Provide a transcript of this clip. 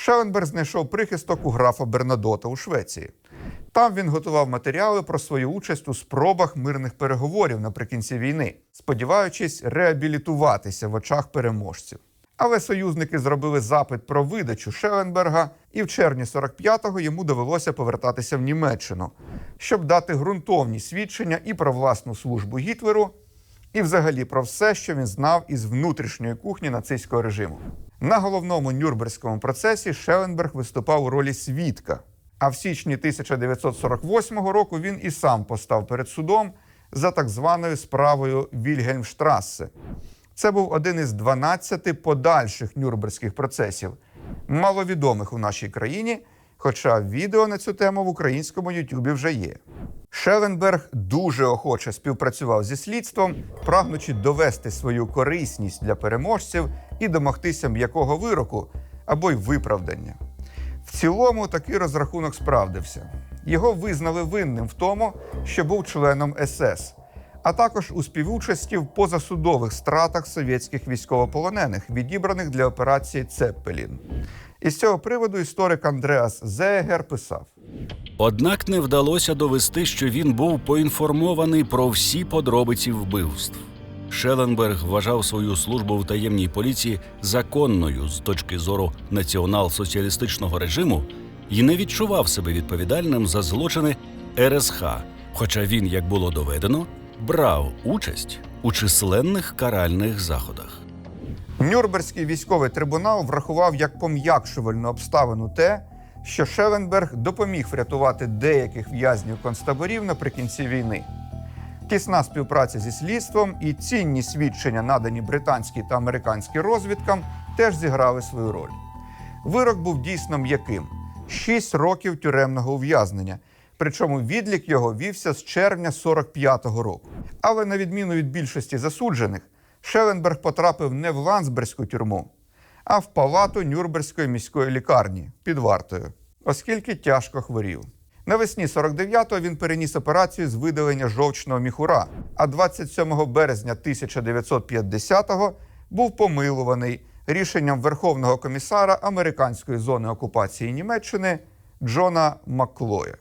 Шеленберг знайшов прихисток у графа Бернадота у Швеції. Там він готував матеріали про свою участь у спробах мирних переговорів наприкінці війни, сподіваючись реабілітуватися в очах переможців. Але союзники зробили запит про видачу Шеленберга, і в червні 45-го йому довелося повертатися в Німеччину, щоб дати ґрунтовні свідчення і про власну службу Гітлеру, і взагалі про все, що він знав із внутрішньої кухні нацистського режиму. На головному Нюрнберзькому процесі Шеленберг виступав у ролі свідка. А в січні 1948 року він і сам постав перед судом за так званою справою Вільгельмштрассе. Це був один із 12 подальших нюрнберзьких процесів, маловідомих у нашій країні, хоча відео на цю тему в українському Ютубі вже є. Шеленберг дуже охоче співпрацював зі слідством, прагнучи довести свою корисність для переможців і домогтися м'якого вироку або й виправдання. В цілому такий розрахунок справдився. Його визнали винним в тому, що був членом СС, а також у співучасті в позасудових стратах совєтських військовополонених, відібраних для операції Цеппелін. Із цього приводу історик Андреас Зеегер писав: Однак не вдалося довести, що він був поінформований про всі подробиці вбивств. Шеленберг вважав свою службу в таємній поліції законною з точки зору націонал-соціалістичного режиму і не відчував себе відповідальним за злочини РСХ, хоча він, як було доведено, брав участь у численних каральних заходах. Нюрнберзький військовий трибунал врахував як пом'якшувальну обставину те, що Шеленберг допоміг врятувати деяких в'язнів концтаборів наприкінці війни. Тісна співпраця зі слідством і цінні свідчення, надані британській та американській розвідкам, теж зіграли свою роль. Вирок був дійсно м'яким: 6 років тюремного ув'язнення. Причому відлік його вівся з червня 45-го року. Але на відміну від більшості засуджених, Шеленберг потрапив не в Ландсбергську тюрму, а в палату Нюрнберзької міської лікарні під вартою, оскільки тяжко хворів. Навесні 49-го він переніс операцію з видалення жовчного міхура, а 27 березня 1950-го був помилуваний рішенням Верховного комісара американської зони окупації Німеччини Джона Макклоя.